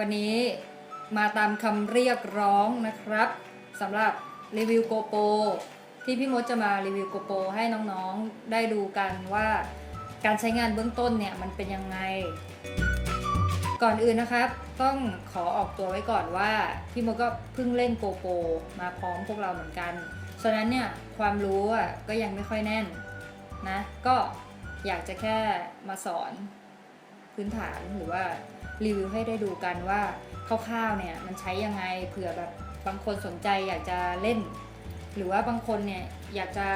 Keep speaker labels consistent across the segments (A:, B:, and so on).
A: วันนี้มาตามคำเรียกร้องนะครับสำหรับรีวิวโกโปที่พี่มดจะมารีวิวโกโปให้น้องๆได้ดูกันว่าการใช้งานเบื้องต้นเนี่ยมันเป็นยังไง ก่อนอื่นนะครับ ต้องขอออกตัวไว้ก่อนว่า พี่มดก็เพิ่งเล่นโกโปมาพร้อมพวกเราเหมือนกันฉะนั้นเนี่ยความรู้อะก็ยังไม่ค่อยแน่นนะก็อยากจะแค่มาสอน พื้นฐานหรือว่ารีวิวให้ได้ดูกันว่าคร่าวๆเนี่ยมันใช้ยังไงเผื่อแบบบางคนสนใจอยากจะเล่น หรือว่าบางคนเนี่ยอยากจะ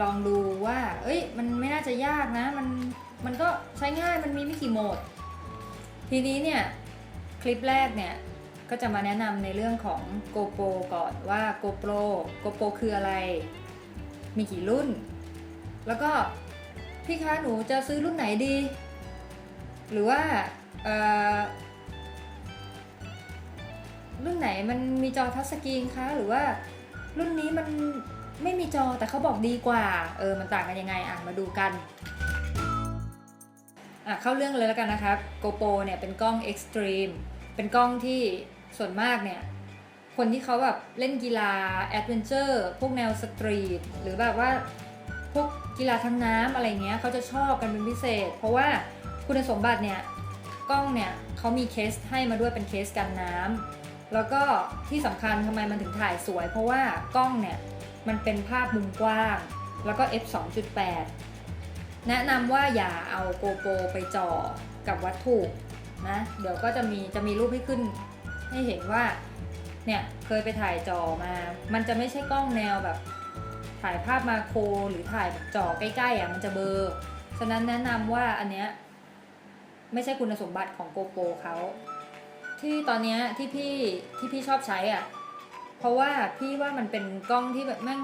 A: ลองดูว่า เอ้ย มันไม่น่าจะยากนะ มัน มันก็ใช้ง่าย มันมีไม่กี่โหมด ทีนี้เนี่ย คลิปแรกเนี่ย ก็จะมาแนะนำในเรื่องของ GoPro ก่อนว่า GoPro GoPro คืออะไร มีกี่รุ่น แล้วก็พี่คะหนูจะซื้อรุ่นไหนดี หรือว่าเอ่อรุ่นไหนมันมีจอทัชสกรีนคะหรือว่ารุ่นนี้มันไม่มีจอแต่เขาบอกดีกว่า เออ มันต่างกันยังไงอะมาดูกันอะเข้าเรื่องเลยแล้วกันนะครับ GoPro เนี่ยเป็นกล้อง Extreme เป็นกล้องที่ส่วนมากเนี่ย คนที่เขาแบบเล่นกีฬาแอดเวนเจอร์พวกแนวสตรีทหรือแบบว่าพวกกีฬาทางน้ำอะไรเงี้ยเขาจะชอบกันเป็นพิเศษ เพราะว่า คุณสมบัติเนี่ยกล้องเนี่ยเขามีเคสให้มาด้วยเป็นเคสกันน้ำแล้วก็ที่สำคัญทำไมมันถึงถ่ายสวย เพราะว่ากล้องเนี่ยมันเป็นภาพมุมกว้าง แล้วก็ f 2.8 แนะนำว่าอย่าเอาโกโปรไปจ่อกับวัตถุนะเดี๋ยวก็จะมีจะมีรูปให้ขึ้น ให้เห็นว่าเนี่ยเคยไปถ่ายจอมา มันจะไม่ใช่กล้องแนวแบบ ถ่ายภาพมาโครหรือถ่ายแบบจอใกล้ๆอะมันจะเบลอร์ฉะนั้นแนะนำว่าอันเนี้ย ไม่ใช่คุณสมบัติของโกโปรเขาที่ตอนนี้ที่พี่ที่พี่ชอบใช้อะ เพราะว่าพี่ว่ามันเป็นกล้องที่แบบแม่ง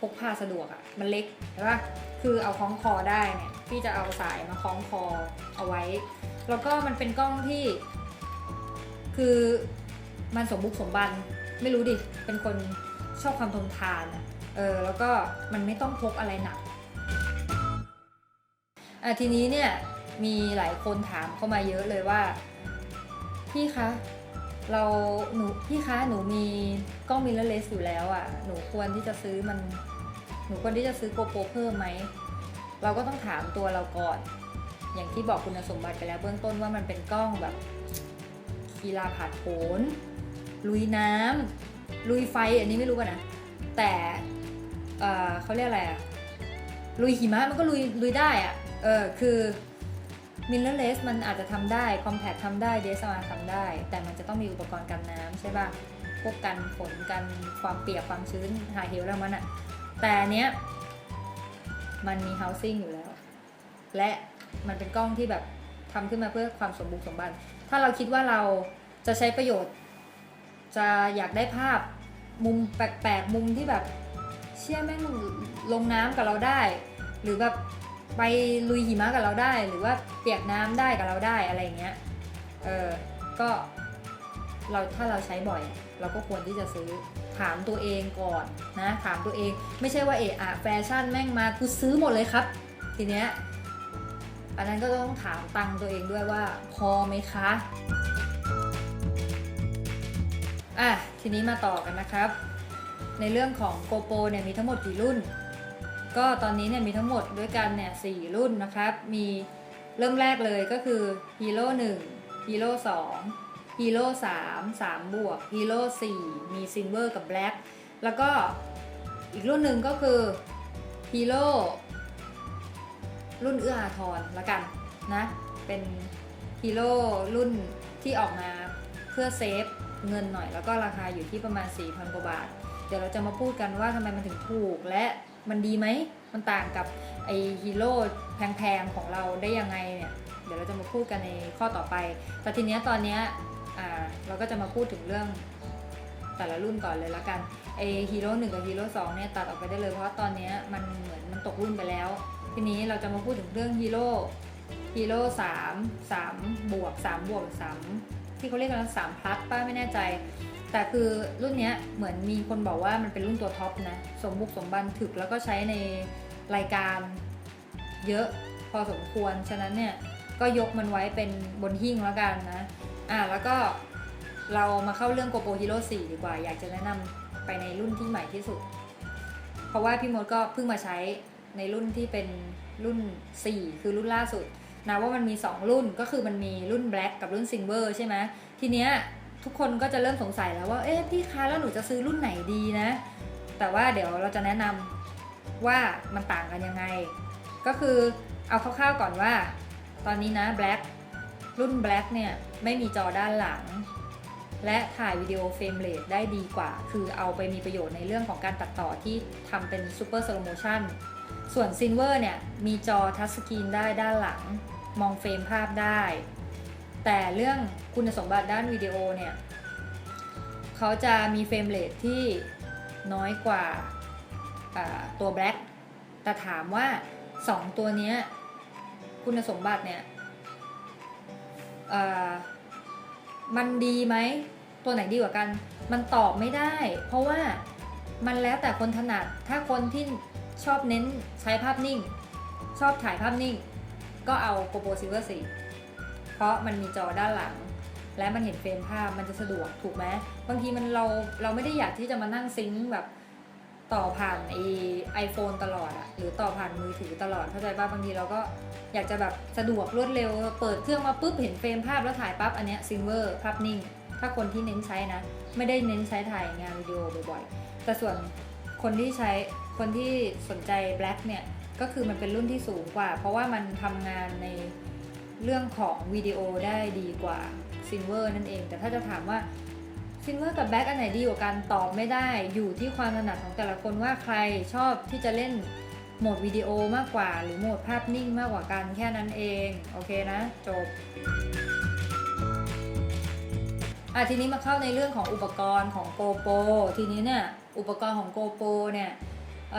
A: พกพาสะดวกอะ่ะ มันเล็กใช่ปะคือเอาคล้องคอได้เนี่ยพี่จะเอาสายมาคล้องคอเอาไว้ แล้วก็มันเป็นกล้องที่ คือมันสมบุกสมบันไม่รู้ดิ เป็นคนชอบความทนทานอะเออแล้วก็มันไม่ต้องพกอะไรหนักอะทีนี้เนี่ย มีหลายคนถามเข้ามาเยอะเลยว่า พี่คะเราหนูพี่คะหนูมีกล้องมิเรอร์เลสอยู่แล้วอะ่ะ หนูควรที่จะซื้อมัน หนูควรที่จะซื้อโกโปรเพิ่มไหมเราก็ต้องถามตัวเราก่อน อย่างที่บอกคุณสมบัติไปแล้วเบื้องต้นว่ามันเป็นกล้องแบบกีฬาผาดโผนลุยน้ำลุยไฟอันนี้ไม่รู้กันนะ แต่เออเขาเรียกอะไรอะลุยหิมะมันก็ลุยลุยได้อะเออคือ มิลเลอร์เลสมันอาจจะทำได้คอมแพ t ทำได้เดสมาทำได้ แต่มันจะต้องมีอุปกรณ์กันน้ำใช่ป่ะพวกกันฝนกันความเปียกความชื้นหาเหวแล้วมันอะแต่อันเนี้ยมันมี housing อยู่แล้ว และมันเป็นกล้องที่แบบทำขึ้นมาเพื่อความสมบุกสมบันถ้าเราคิดว่าเราจะใช้ประโยชน์ จะอยากได้ภาพมุมแปลกๆ มุมที่แบบเชี่ยแม่งลงน้ำกับเราได้ หรือแบบ ไปลุยหิมะกับเราได้ หรือว่าเปียกน้ำได้กับเราได้อะไรเงี้ย เออ ก็เราถ้าเราใช้บ่อย เราก็ควรที่จะซื้อถามตัวเองก่อนนะถามตัวเองไม่ใช่ว่าเอะอะแฟชั่นแม่งมากูซื้อหมดเลยครับ ทีเนี้ยอันนั้นก็ต้องถามตังค์ตัวเองด้วยว่าพอไหมคะอะทีนี้มาต่อกันนะครับ ในเรื่องของ GoPro เนี่ยมีทั้งหมดกี่รุ่น ก็ตอนนี้เนี่ยมีทั้งหมดด้วยกันเนี่ยสี่รุ่นนะครับ มีเริ่มแรกเลยก็คือ Hero 1 Hero 2 Hero 3 3บวก Hero 4มี Silver กับ Black แล้วก็อีกรุ่นหนึ่งก็คือ Hero รุ่นเอื้ออาทรละกันนะ เป็นฮีโร่รุ่นที่ออกมาเพื่อเซฟเงินหน่อยแล้วก็ราคาอยู่ที่ประมาณ 4,000กว่าบาท ดี๋ยวเราจะมาพูดกันว่าทำไมมันถึงถูกและมันดีไหม มันต่างกับไอฮีโร่แพงๆของเราได้ยังไงเนี่ย เดี๋ยวเราจะมาพูดกันในข้อต่อไป แต่ทีเนี้ยตอนเนี้ยอ่าเราก็จะมาพูดถึงเรื่องแต่ละรุ่นก่อนเลยละกันไอฮีโร่หนึ่งกับฮีโร่สองเนี่ยตัดออกไปได้เลยเพราะตอนเนี้ยมันเหมือนมันตกรุ่นไปแล้ว ทีนี้เราจะมาพูดถึงเรื่องฮีโร่ฮีโร่สามสามบวกสามบวกสามที่เขาเรียกกันสามพลัสป้าไม่แน่ใจ แต่คือรุ่นเนี้ยเหมือนมีคนบอกว่ามันเป็นรุ่นตัวท็อปนะ สมบุกสมบันถึกแล้วก็ใช้ในรายการเยอะพอสมควร ฉะนั้นเนี่ยก็ยกมันไว้เป็นบนหิ้งแล้วกันนะ อะแล้วก็เรามาเข้าเรื่อง GoPro Hero 4 ดีกว่า อยากจะแนะนำไปในรุ่นที่ใหม่ที่สุด เพราะว่าพี่มดก็เพิ่งมาใช้ในรุ่นที่เป็นรุ่น 4 คือรุ่นล่าสุดนะว่ามันมี 2 รุ่นก็คือมันมีรุ่น Black กับรุ่น Silver ใช่ไหมทีเนี้ย ทุกคนก็จะเริ่มสงสัยแล้วว่า เอ๊ะพี่คะแล้วหนูจะซื้อรุ่นไหนดีนะ แต่ว่าเดี๋ยวเราจะแนะนำว่ามันต่างกันยังไง ก็คือเอาคร่าวๆก่อนว่า ตอนนี้นะ Black รุ่น Black เนี่ยไม่มีจอด้านหลัง และถ่ายวิดีโอเฟรมเรทได้ดีกว่า คือเอาไปมีประโยชน์ในเรื่องของการตัดต่อที่ทำเป็น Super Slow Motion ส่วน Silver เนี่ยมีจอทัชสกรีนได้ด้านหลัง มองเฟรมภาพได้ แต่เรื่องคุณสมบัติด้านวิดีโอเนี่ย เขาจะมีเฟรมเรทที่น้อยกว่าตัว Black แต่ถามว่า 2 ตัวนี้คุณสมบัติเนี่ยมันดีไหม ตัวไหนดีกว่ากัน มันตอบไม่ได้ เพราะว่ามันแล้วแต่คนถนัด ถ้าคนที่ชอบเน้นใช้ภาพนิ่ง ชอบถ่ายภาพนิ่ง ก็เอา GoPro Silver 4 เพราะมันมีจอด้านหลัง และมันเห็นเฟรมภาพมันจะสะดวกถูกไหมบางทีมันเราเราไม่ได้อยากที่จะมานั่งซิงค์แบบต่อผ่านไอไอโฟนตลอดอะหรือต่อผ่านมือถือตลอดเข้าใจป่ะบางทีเราก็อยากจะแบบสะดวกรวดเร็ว เปิดเครื่องมาปุ๊บเห็นเฟรมภาพแล้วถ่ายปั๊บอันเนี้ยซิลเวอร์ภาพนิ่ง ถ้าคนที่เน้นใช้นะ ไม่ได้เน้นใช้ถ่ายงานวิดีโอบ่อยๆ แต่ส่วนคนที่ใช้คนที่สนใจ Black เนี่ยก็คือมันเป็นรุ่นที่สูงกว่า เพราะว่ามันทำงานใน เรื่องของวิดีโอได้ดีกว่า Silver นั่นเอง แต่ถ้าจะถามว่า Silver กับ Black อันไหนดีกว่ากันตอบไม่ได้ อยู่ที่ความถนัดของแต่ละคนว่าใครชอบที่จะเล่นโหมดวิดีโอมากกว่า หรือโหมดภาพนิ่งมากกว่ากันแค่นั้นเอง โอเคนะ จบอะทีนี้มาเข้าในเรื่องของอุปกรณ์ของ GoPro ทีนี้เนี่ยอุปกรณ์ของ GoPro เนี่ยเ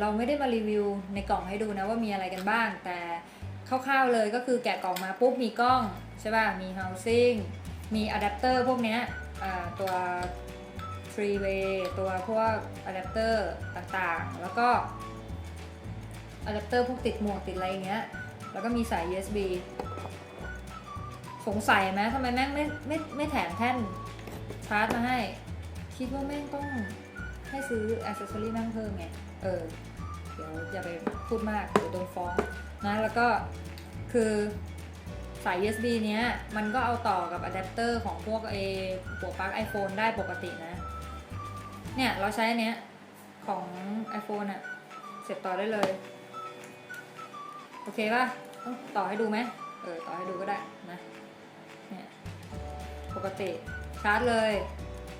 A: เราไม่ได้มารีวิวในกล่องให้ดูนะว่ามีอะไรกันบ้าง แต่ คร่าวๆเลยก็คือแกะกล่องมาปุ๊บมีกล้องใช่ป่ะ มี housing มีอะแดปเตอร์พวกเนี้ยตัว three way ตัวพวกอะแดปเตอร์ต่างๆ แล้วก็อะแดปเตอร์พวกติดหมวกติดอะไรอย่างเงี้ย แล้วก็มีสาย USB สงสัยไหมทำไมแม่งไม่ไม่ไม่แถมแท่นชาร์จมาให้ คิดว่าแม่งต้องให้ซื้ออ c เซสซอรี่แม่งเพิ่มไง เออ เดี๋ยวอย่าไปพูดมาก เดี๋ยวโดนฟ้อง นะแล้วก็คือสาย USB เนี้ยมันก็เอาต่อกับอะแดปเตอร์ของพวกเอหัวปลั๊ก iPhone ได้ปกตินะ เนี่ย เราใช้อันเนี้ยของ iPhone อะเสร็จต่อได้เลย โอเคป่ะต้องต่อให้ดูไหมเออ ต่อให้ดูก็ได้นะ เนี่ย ปกติ ชาร์จเลย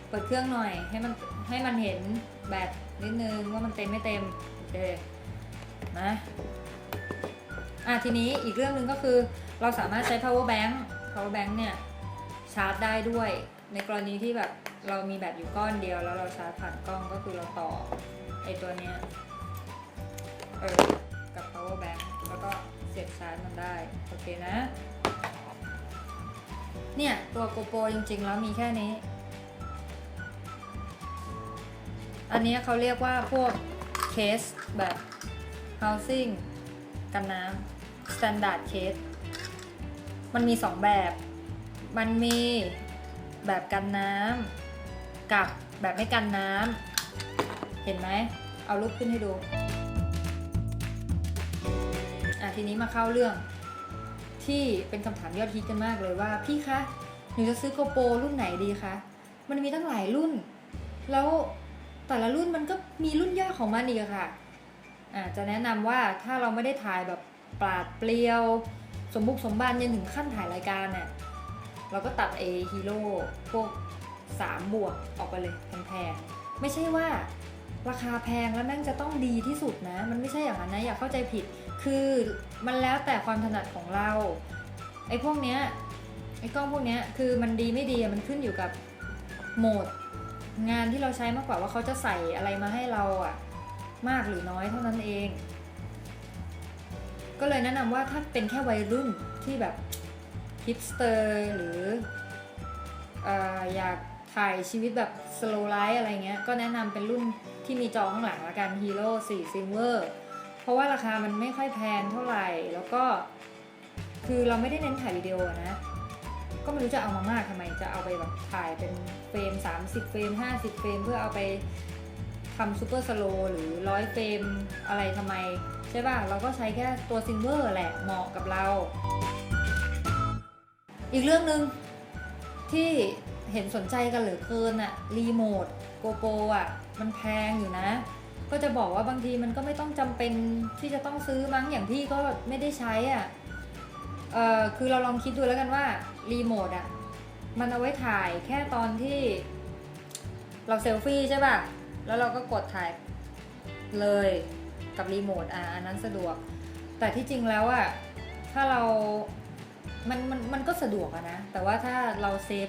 A: เปิดเครื่องหน่อยให้มันให้มันเห็นแบตนิดนึงว่ามันเต็มไม่เต็ม โอเค นะ อะทีนี้อีกเรื่องหนึ่งก็คือเราสามารถใช้ power bank power bank เนี่ยชาร์จได้ด้วย ในกรณีที่แบบเรามีแบตอยู่ก้อนเดียว แล้วเราชาร์จผ่านกล้องก็คือเราต่อไอตัวเนี้ยเออกับ power bank แล้วก็เสียบชาร์จมันได้ โอเคนะ เนี่ยตัว GoPro จริงๆ แล้วมีแค่นี้ อันนี้เขาเรียกว่าพวกเคสแบบ housing กันน้ำ standard case มันมี2แบบ มันมีแบบกันน้ำกับแบบไม่กันน้ำเห็นไหม เอารูปขึ้นให้ดู อะทีนี้มาเข้าเรื่องที่เป็นคำถามยอดฮิตกันมากเลยว่า พี่คะหนูจะซื้อโกโปรรุ่นไหนดีคะ มันมีตั้งหลายรุ่น แล้วแต่ละรุ่นมันก็มีรุ่นย่อของมันอีกอะค่ะ อ่าจะแนะนำว่าถ้าเราไม่ได้ถ่ายแบบ ปราดเปรียว สมบุกสมบันยันถึงขั้นถ่ายรายการเนี่ยเราก็ตัด A Hero พวก 3 บวกออกไปเลยแพงๆไม่ใช่ว่าราคาแพงแล้วแม่งจะต้องดีที่สุดนะ มันไม่ใช่อย่างนั้นนะอย่าเข้าใจผิด คือมันแล้วแต่ความถนัดของเราไอ้พวกเนี้ยไอ้กล้องพวกเนี้ยคือมันดีไม่ดีมันขึ้นอยู่กับโหมดงานที่เราใช้มากกว่าว่าเขาจะใส่อะไรมาให้เราอะมากหรือน้อยเท่านั้นเอง ก็เลยแนะนำว่าถ้าเป็นแค่วัยรุ่นที่แบบฮิปสเตอร์หรือออยากถ่ายชีวิตแบบ slow life อะไรเงี้ย ก็แนะนำเป็นรุ่นที่มีจอข้างหลังละกัน Hero 4 Silver เพราะว่าราคามันไม่ค่อยแพงเท่าไหร่ แล้วก็คือเราไม่ได้เน้นถ่ายวิดีโอนะ ก็ไม่รู้จะเอามามากทำไม จะเอาไปแบบถ่ายเป็นเฟรม 30 เฟรม 50 เฟรม เพื่อเอาไป ทำซูเปอร์สโลหรือร้อยเฟรมอะไรทำไม ใช่ป่ะ เราก็ใช้แค่ตัวซิงเวอร์แหละเหมาะกับเรา อีกเรื่องหนึ่งที่เห็นสนใจกันเหลือเกินอะรีโมทโกโปรอะมันแพงอยู่นะ ก็จะบอกว่าบางทีมันก็ไม่ต้องจำเป็นที่จะต้องซื้อมั้งอย่างพี่ก็ไม่ได้ใช้อะ่ะเออคือเราลองคิดดูแล้วกันว่ารีโมทอะมันเอาไว้ถ่ายแค่ตอนที่เราเซลฟี่ใช่ป่ะ แล้วเราก็กดถ่ายเลยกับรีโมทอะอันนั้นสะดวก แต่ที่จริงแล้วอะถ้าเรา มันมันมันก็สะดวกอะนะ แต่ว่าถ้าเราเซฟ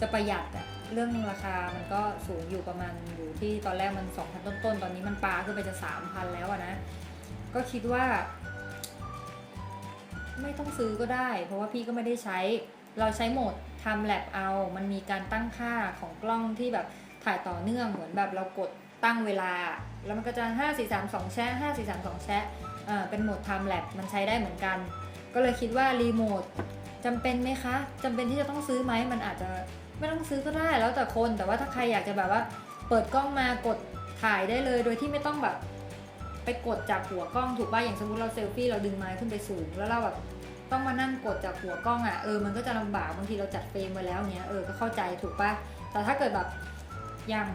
A: จะประหยัดอะเรื่องราคามันก็สูงอยู่ประมาณอยู่ที่ตอนแรกมัน 2,000 ต้นๆ ตอนนี้มันปาขึ้นไปจะ 3,000 แล้วอะนะ ก็คิดว่า ไม่ต้องซื้อก็ได้ เพราะว่าพี่ก็ไม่ได้ใช้ เราใช้โหมดทำแลบเอา มันมีการตั้งค่าของกล้องที่แบบ ถ่ายต่อเนื่องเหมือนแบบเรากดตั้งเวลา แล้วมันก็จะ5 4 3 2แชะ5 4 3 2แชะอ่าเป็นโหมดทำแลบมันใช้ได้เหมือนกัน ก็เลยคิดว่ารีโมทจำเป็นไหมคะจำเป็นที่จะต้องซื้อไหมมันอาจจะไม่ต้องซื้อก็ได้แล้วแต่คน แต่ว่าถ้าใครอยากจะแบบว่า เปิดกล้องมากดถ่ายได้เลย โดยที่ไม่ต้องแบบ ไปกดจากหัวกล้องถูกป่ะอย่างสมมติเราเซลฟี่เราดึงไม้ขึ้นไปสูง แล้วเราแบบต้องมานั่งกดจากหัวกล้องอะเออมันก็จะลำบากบางทีเราจัดเฟรมไว้แล้วเนี้ยเออก็เข้าใจถูกป่ะแต่ถ้าเกิดแบบ อย่าง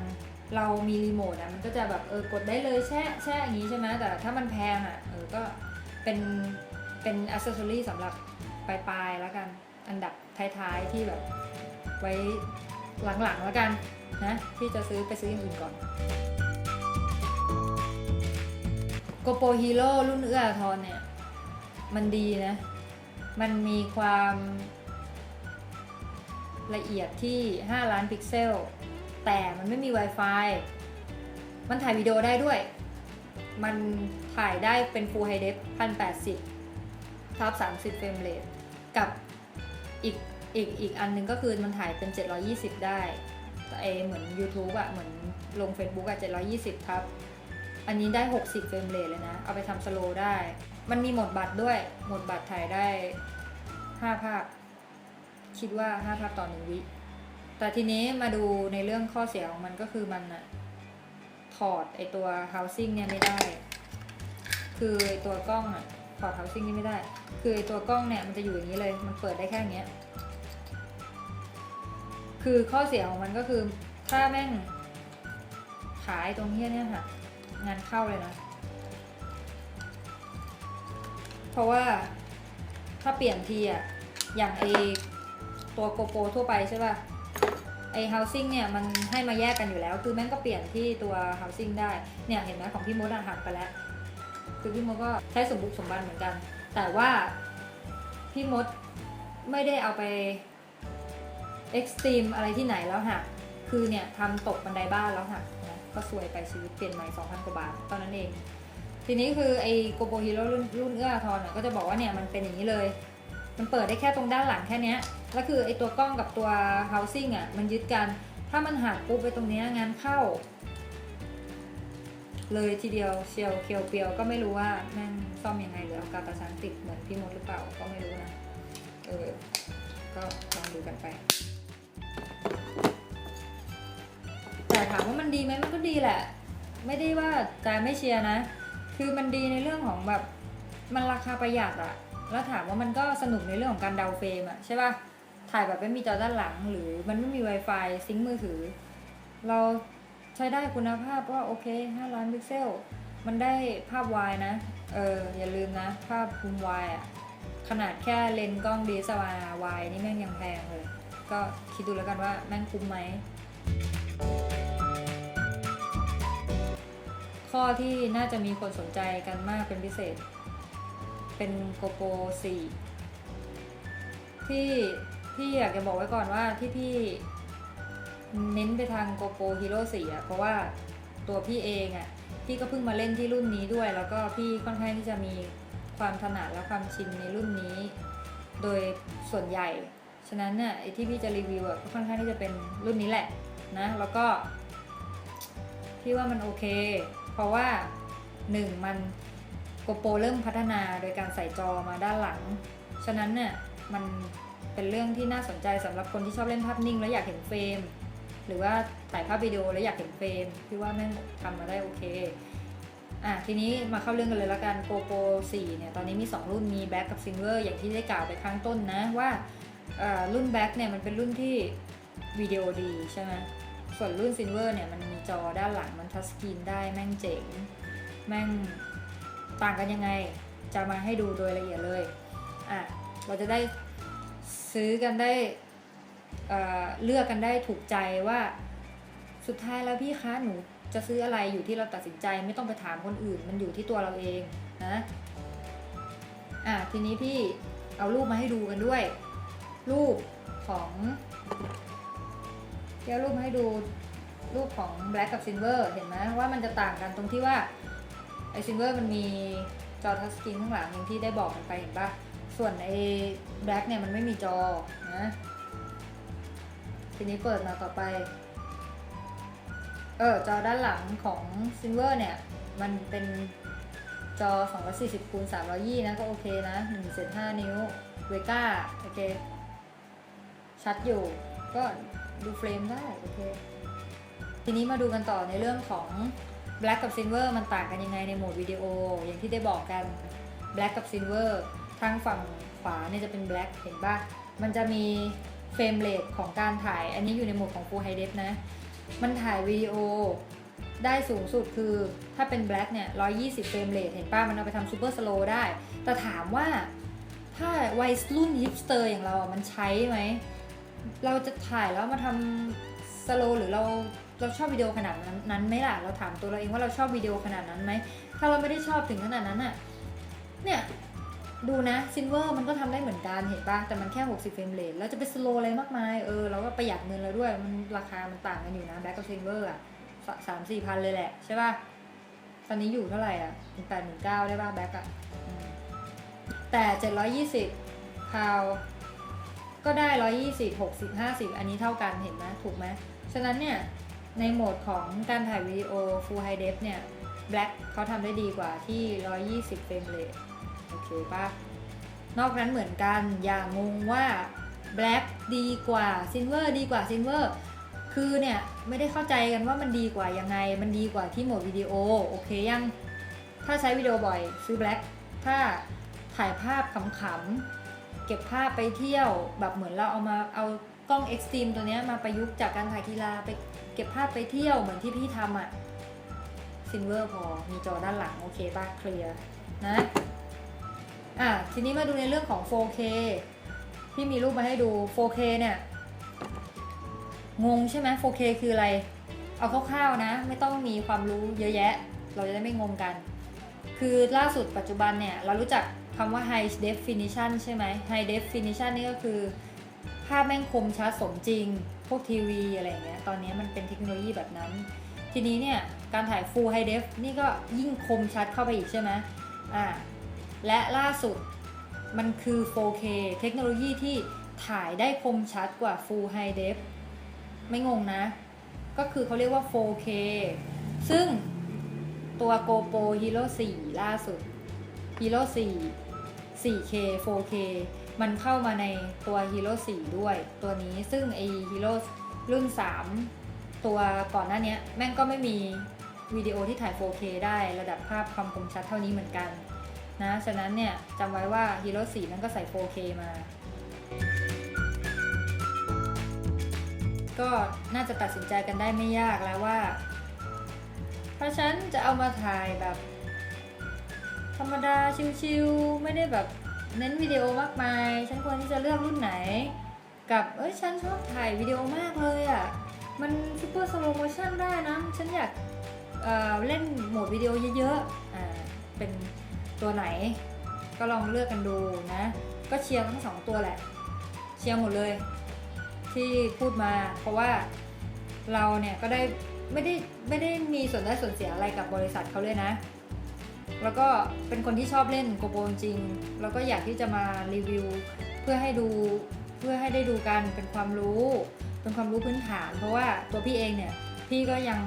A: เรามีรีโมทอะมันก็จะแบบเออกดได้เลยแช่แช่อย่างนี้ใช่ไหมแต่ถ้ามันแพงอะเออก็เป็นเป็นอัซเซอรี่สำหรับปลายๆแล้วกันอันดับท้ายๆที่แบบไว้หลังๆแล้วกันนะที่จะซื้อไปซื้ออย่างอื่นก่อนโกโปรฮีโร่รุ่นเอื้ออาทรเนี่ย มันดีนะ มันมีความละเอียดที่ 5 ล้านพิกเซล แต่มันไม่มี Wi-Fi มันถ่ายวิดีโอได้ด้วย มันถ่ายได้เป็น Full High Def 1080ทับ30 เฟรมเรทกับอีกอีกอีกอันหนึงก็คือมันถ่ายเป็น 720 ได้แต่ไอเหมือน YouTube อะเหมือนลง Facebook อะ720ทับ อันนี้ได้ 60 เฟรมเรทเลยนะ เอาไปทำสโลว์ได้ มันมีหมดบัตรด้วย หมดบัตรถ่ายได้ 5 ภาพ คิดว่า 5 ภาพต่อหนึ่งวิ แต่ทีนี้มาดูในเรื่องข้อเสียของมันก็คือมันอะถอดไอตัว housing เนี่ยไม่ได้ คือไอตัวกล้องอะถอด housing นี่ไม่ได้ คือไอตัวกล้องเนี่ยมันจะอยู่อย่างนี้เลย มันเปิดได้แค่เงี้ย คือข้อเสียของมันก็คือ ถ้าแม่งขายตรงเนี้ยเนี่ยค่ะ งานเข้าเลยนะ เพราะว่าถ้าเปลี่ยนทีอะอย่างไอตัวโกโปรทั่วไปใช่ป่ะ อ housing เนี่ยมันให้มาแยกกันอยู่แล้ว คือแม่งก็เปลี่ยนที่ตัว housing ได้ เนี่ยเห็นไหมของพี่มดหักไปแล้ว คือพี่มดก็ใช้สมบุกสมบันเหมือนกัน แต่ว่าพี่มดไม่ได้เอาไป extreme อะไรที่ไหนแล้วหัก คือเนี่ยทำตกบันไดบ้านแล้วหักนะก็ซวยไปชีวิตเปลี่ยนใหม่2,000กว่าบาทเท่านั้นเอง ทีนี้คือไอ้โกโบฮีโร่รุ่นเอื้ออาทรน่ะก็จะบอกว่าเนี่ยมันเป็นอย่างนี้เลย มันเปิดได้แค่ตรงด้านหลังแค่นี้แล้วคือไอ้ตัวกล้องกับตัว housing อะมันยึดกัน ถ้ามันหักปุ๊บไปตรงนี้งานเข้า เลยทีเดียวเชียวเคียวเปียวก็ไม่รู้ว่าแม่งซ่อมยังไงหรือเอากาตาช้างติดเหมือนพี่มดหรือเปล่าก็ไม่รู้นะเออก็ลองดูกันไป แต่ถามว่ามันดีไหมมันก็ดีแหละ ไม่ได้ว่าแต่ไม่เชียร์นะ คือมันดีในเรื่องของแบบมันราคาประหยัดอะ แล้วถามว่ามันก็สนุกในเรื่องของการเดาเฟรมอะใช่ป่ะ ถ่ายแบบไม่มีจอด้านหลัง หรือมันไม่มี Wi-Fi ซิงค์มือถือ เราใช้ได้คุณภาพก็โอเค5ล้านพิกเซล มันได้ภาพวายนะ เออ อย่าลืมนะ ภาพคุมวายอะขนาดแค่เลนส์กล้องดีสวาวายนี่แม่งยังแพงเลย ก็คิดดูแล้วกันว่าแม่งคุ้มไหมข้อที่น่าจะมีคนสนใจกันมากเป็นพิเศษ เป็นโกโปร4ที่พี่อยากจะบอกไว้ก่อนว่าที่พี่เน้นไปทางโกโปรฮีโร่4อะเพราะว่าตัวพี่เองอะพี่ก็เพิ่งมาเล่นที่รุ่นนี้ด้วย แล้วก็พี่ค่อนข้างที่จะมีความถนัดและความชินในรุ่นนี้ โดยส่วนใหญ่ ฉะนั้นเนี่ยไอที่พี่จะรีวิวอะก็ค่อนข้างที่จะเป็นรุ่นนี้แหละนะแล้วก็พี่ว่ามันโอเค เพราะว่าหนึ่งมัน โกโปรเริ่มพัฒนาโดยการใส่จอมาด้านหลัง ฉะนั้นเนี่ยมันเป็นเรื่องที่น่าสนใจสำหรับคนที่ชอบเล่นภาพนิ่ง แล้วอยากเห็นเฟรม หรือว่าถ่ายภาพวิดีโอแล้วอยากเห็นเฟรมพี่ว่าแม่งทำมาได้โอเคอะทีนี้มาเข้าเรื่องกันเลยละกัน GoPro 4 เนี่ย ตอนนี้มี 2 รุ่นมี Back กับ Silver อย่างที่ได้กล่าวไปข้างต้นนะ ว่ารุ่น Back เนี่ย มันเป็นรุ่นที่วิดีโอดีใช่ไหมส่วนรุ่น Silver เนี่ย มันมีจอด้านหลังมันทัชสกรีนได้แม่งเจ๋ง แม่ง ต่างกันยังไงจะมาให้ดูโดยละเอียดเลยอะเราจะได้ซื้อกันได้เเลือกกันได้ถูกใจว่าสุดท้ายแล้วพี่คะหนูจะซื้ออะไรอยู่ที่เราตัดสินใจไม่ต้องไปถามคนอื่น มันอยู่ที่ตัวเราเองนะอะทีนี้พี่เอารูปมาให้ดูกันด้วย รูปของเดี๋ยวรูปมาให้ดูรูปของ Black กับ Silver เห็นไหมว่ามันจะต่างกันตรงที่ว่า ไอ้ Silver มันมีจอทัชสกรีนข้างหลังอย่างที่ได้บอกกันไปเห็นปะส่วนไอ้ Black เนี่ยมันไม่มีจอนะ ทีนี้เปิดมาต่อไป เออจอด้านหลังของ Silver เนี่ย มันเป็นจอ 240คูณ320 นะ ก็โอเคนะ1.5นิ้วเวก้าโอเค ชัดอยู่ ก็ดูเฟรมได้ โอเค ทีนี้มาดูกันต่อในเรื่องของ Black กับ Silver มันต่างกันยังไงในโหมดวิดีโอ อย่างที่ได้บอกกัน Black กับ Silver ทางฝั่งขวาเนี่ยจะเป็น Black เห็นปะมันจะมีเฟรมเรทของการถ่าย อันนี้อยู่ในโหมดของ Full High Def นะ มันถ่ายวิดีโอได้สูงสุดคือถ้าเป็น Black เนี่ย 120 เฟรมเรทเห็นป่ะมันเอาไปทำ Super Slow ได้ แต่ถามว่าถ้าวัยรุ่นฮิปสเตอร์อย่างเราอะมันใช้ไหม เราจะถ่ายแล้วมาทำสโลหรือเรา เราชอบวิดีโอขนาดนั้นนั้นไหมล่ะเราถามตัวเราเองว่าเราชอบวิดีโอขนาดนั้นไหมถ้าเราไม่ได้ชอบถึงขนาดนั้นอะเนี่ยดูนะซินเวอร์มันก็ทำได้เหมือนกันเห็นปะแต่มันแค่ 60 เฟรมเรทแล้วจะไปสโลอะไรมากมายเออเราก็ประหยัดเงินแล้วด้วยมันราคามันต่างกันอยู่นะแบ็กกับซินเวอร์อะสามสี่พันเลยแหละใช่ปะตอนนี้อยู่เท่าไหร่อะแปดหมื่นเก้าได้ป่ะแบ็กอะอืมแต่ 720พาวก็ได้ 120 60 50 อันนี้เท่ากันเห็นไหมถูกไหมฉะนั้นเนี่ย ในโหมดของการถ่ายวิดีโอ Full High Def เนี่ย Black เขาทำได้ดีกว่าที่ 120 เฟรมเรทโอเคปะนอกนั้นเหมือนกัน อย่างงว่า Black ดีกว่า Silver ดีกว่า Silver คือเนี่ย ไม่ได้เข้าใจกันว่ามันดีกว่ายังไง มันดีกว่าที่โหมดวิดีโอ โอเคยัง ถ้าใช้วิดีโอบ่อยซื้อ Black ถ้าถ่ายภาพขำๆ เก็บภาพไปเที่ยวแบบเหมือนเราเอามาเอากล้อง Extreme ตัวเนี้ยมาประยุกต์จากการถ่ายกีฬาไป เก็บภาพไปเที่ยวเหมือนที่พี่ทำอะ Silver พอมีจอด้านหลัง โอเคป่ะเคลียร์นะ อะ ทีนี้มาดูในเรื่องของ 4K ที่มีรูปมาให้ดู 4K เนี่ย งงใช่ไหม 4K คืออะไร เอาคร่าวๆนะ ไม่ต้องมีความรู้เยอะแยะ เราจะได้ไม่งงกัน คือล่าสุดปัจจุบันเนี่ย เรารู้จักคำว่า high definition ใช่ไหม high definition นี่ก็คือ ภาพแม่งคมชัดสมจริง พวกทีวีอะไรอย่างเงี้ย ตอนนี้มันเป็นเทคโนโลยีแบบนั้น ทีนี้เนี่ย การถ่าย full high def นี่ก็ยิ่งคมชัดเข้าไปอีกใช่ไหมอ่า และล่าสุดมันคือ 4K เทคโนโลยีที่ถ่ายได้คมชัดกว่า Full High Def ไม่งงนะ ก็คือเขาเรียกว่า 4K ซึ่งตัว GoPro Hero 4 ล่าสุด Hero 4 4K 4K มันเข้ามาในตัว Hero 4 ด้วย ตัวนี้ซึ่งไอ Hero รุ่น 3 ตัวก่อนหน้านี้แม่งก็ไม่มีวิดีโอที่ถ่าย 4K ได้ระดับภาพความคมชัดเท่านี้เหมือนกันนะฉะนั้นเนี่ยจำไว้ว่า Hero 4 นั้นก็ใส่ 4K มา ก็น่าจะตัดสินใจกันได้ไม่ยากแล้วว่า ถ้าฉันจะเอามาถ่ายแบบ ธรรมดาชิวๆไม่ได้แบบเน้นวิดีโอมากมาย ฉันควรที่จะเลือกรุ่นไหน กับเอ้ยฉันชอบถ่ายวิดีโอมากเลยอะ่ะ มันซูเปอร์สโลโมชั่นได้นะ ฉันอยากเเล่นโหมดวิดีโอเยอะๆอ่าเป็นตัวไหน ก็ลองเลือกกันดูนะ ก็เชียร์ทั้งสองตัวแหละ เชียร์หมดเลย ที่พูดมาเพราะว่าเราเนี่ยก็ได้ไม่ได้ไม่ได้มีส่วนได้ส่วนเสียอะไรกับบริษัทเขาเลยนะ แล้วก็เป็นคนที่ชอบเล่นโกโปรจริง แล้วก็อยากที่จะมารีวิว เพื่อให้ดูเพื่อให้ได้ดูกันเป็นความรู้ เป็นความรู้พื้นฐาน เพราะว่าตัวพี่เองเนี่ยพี่ก็ยัง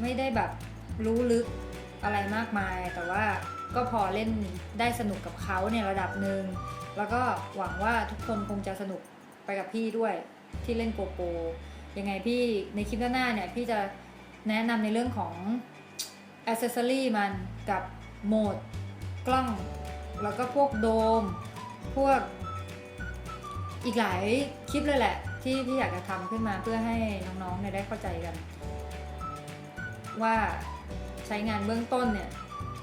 A: ไม่ได้แบบรู้ลึกอะไรมากมาย แต่ว่าก็พอเล่นได้สนุกกับเขาในระดับหนึ่งแล้วก็หวังว่าทุกคนคงจะสนุกไปกับพี่ด้วยที่เล่นโกโปรยังไงพี่ในคลิปหน้าเนี่ยพี่จะแนะนำในเรื่องของ อ c เซสซอรี่มันกับโหมดกล้อง แล้วก็พวกโดม พวกอีกหลายคลิปเลยแหละ ที่พี่อยากจะทำขึ้นมาเพื่อให้น้องๆเนี่ยได้เข้าใจกัน ว่าใช้งานเบื้องต้นเนี่ย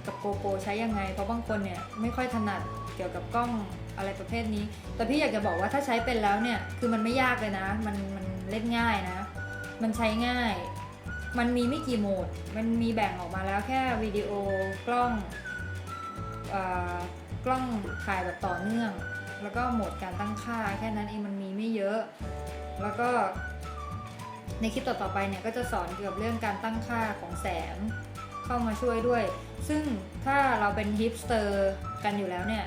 A: กับโกโปรใช้ยังไง เพราะบางคนเนี่ยไม่ค่อยถนัดเกี่ยวกับกล้องอะไรประเภทนี้ แต่พี่อยากจะบอกว่าถ้าใช้เป็นแล้วเนี่ย คือมันไม่ยากเลยนะ มันมันเล่นง่ายนะ มันใช้ง่าย มันมีไม่กี่โหมด มันมีแบ่งออกมาแล้วแค่วิดีโอกล้องอกล้องถ่ายแบบต่อเนื่อง แล้วก็โหมดการตั้งค่า แค่นั้นเองมันมีไม่เยอะ แล้วก็ในคลิปต่อๆไปเนี่ยก็จะสอนเกี่ยวกับเรื่องการตั้งค่าของแสงเข้ามาช่วยด้วย ซึ่งถ้าเราเป็นฮิปสเตอร์กันอยู่แล้วเนี่ย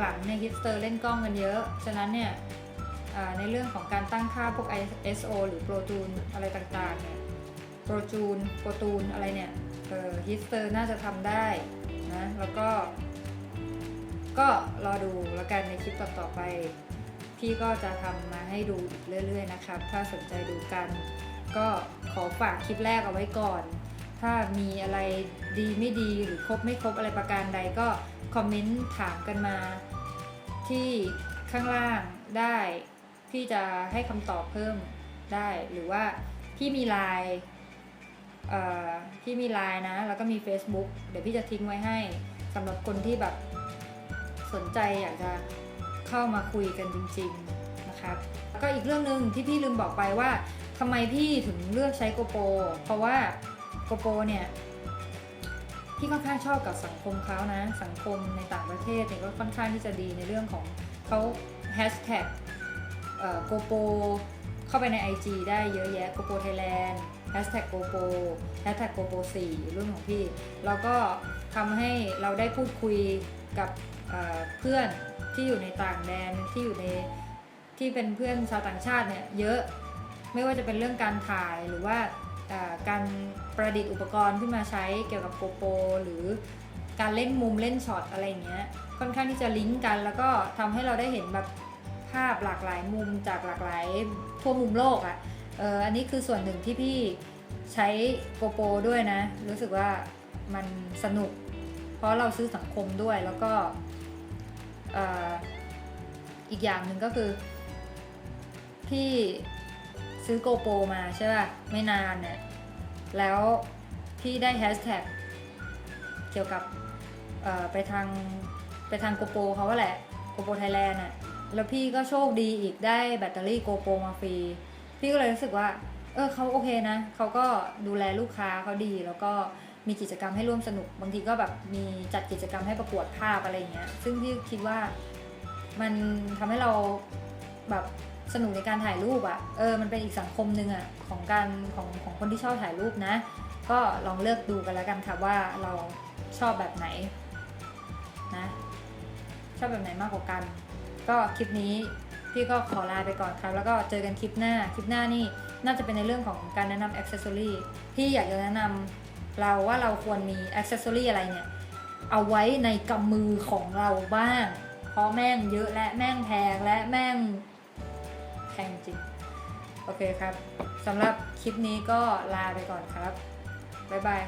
A: หลังๆเนี่ยฮิปสเตอร์เล่นกล้องกันเยอะ ฉะนั้นเนี่ยในเรื่องของการตั้งค่าพวก ISO หรือ Pro Tune อะไรต่างๆเนี่ย Pro Tune Pro Tune อะไรเนี่ยเออฮิสเตอร์น่าจะทำได้นะแล้วก็ ก็รอดูแล้วกันในคลิปต่อๆไป พี่ก็จะทำมาให้ดูเรื่อยๆนะครับ ถ้าสนใจดูกัน ก็ขอฝากคลิปแรกเอาไว้ก่อน ถ้ามีอะไรดีไม่ดีหรือครบไม่ครบอะไรประการใดก็คอมเมนต์ถามกันมาที่ข้างล่างได้พี่จะให้คำตอบเพิ่มได้หรือว่าพี่มีไลน์ เอ่อพี่มีไลน์นะ แล้วก็มี Facebook เดี๋ยวพี่จะทิ้งไว้ให้สำหรับคนที่แบบสนใจอยากจะเข้ามาคุยกันจริง ๆ นะครับแล้วก็อีกเรื่องหนึ่งที่พี่ลืมบอกไปว่าทำไมพี่ถึงเลือกใช้โกโปรเพราะว่าโกโปเนี่ยพี่ค่อนข้างชอบกับสังคมเขานะ สังคมในต่างประเทศเนี่ยก็ค่อนข้างที่จะดีในเรื่องของเขาแฮชแท็กโกโปเข้าไปใน IG ได้เยอะแยะโกโปไทยแลนด์ แฮชแท็กโกโปแฮชแท็กโกโปสี่รุ่นของพี่แล้วก็ทำให้เราได้พูดคุยกับเเพื่อนที่อยู่ในต่างแดนที่อยู่ในที่เป็นเพื่อนชาวต่างชาติเนี่ยเยอะไม่ว่าจะเป็นเรื่องการถ่ายหรือว่าการประดิษฐ์อุปกรณ์ขึ้นมาใช้เกี่ยวกับโกโปหรือการเล่นมุมเล่นช็อตอะไรเงี้ยค่อนข้างที่จะลิงก์กัน แล้วก็ทำให้เราได้เห็นแบบภาพหลากหลายมุมจากหลากหลายทั่วมุมโลกอะ เอออันนี้คือส่วนหนึ่งที่พี่ใช้โกโปรด้วยนะ รู้สึกว่ามันสนุก เพราะเราซื้อสังคมด้วยแล้วก็เอ่ออีกอย่างหนึ่งก็คือพี่ซื้อโกโปรมาใช่ป่ะ ไม่นานเนี่ย แล้วพี่ได้แฮชแท็กเกี่ยวกับเอ่อไปทางไปทางโกโปรเขาว่าแหละโกโปรไทยแลนด์อะแล้วพี่ก็โชคดีอีกได้แบตเตอรี่โกโปรมาฟรี พี่ก็เลยรู้สึกว่า เออเขาโอเคนะเขาก็ดูแลลูกค้าเขาดี แล้วก็มีกิจกรรมให้ร่วมสนุก บางทีก็แบบมีจัดกิจกรรมให้ประกวดภาพอะไรเงี้ย ซึ่งพี่คิดว่ามันทำให้เราแบบสนุกในการถ่ายรูปอะ่ะ เออ มันเป็นอีกสังคมหนึ่งอะ่ะของการของของคนที่ชอบถ่ายรูปนะ ก็ลองเลือกดูกันแล้วกันค่ะว่าเราชอบแบบไหนนะ ชอบแบบไหนมากกว่ากัน ก็คลิปนี้ พี่ก็ขอลาไปก่อนครับ แล้วก็เจอกันคลิปหน้า คลิปหน้านี่น่าจะเป็นในเรื่องของการแนะนำ accessory พี่อยากจะแนะนำเราว่าเราควรมี accessory อะไรเนี่ย เอาไว้ในกำมือของเราบ้าง เพราะแม่งเยอะและแม่งแพงและแม่งแพงจริง โอเคครับสำหรับคลิปนี้ก็ลาไปก่อนครับ บ๊ายบาย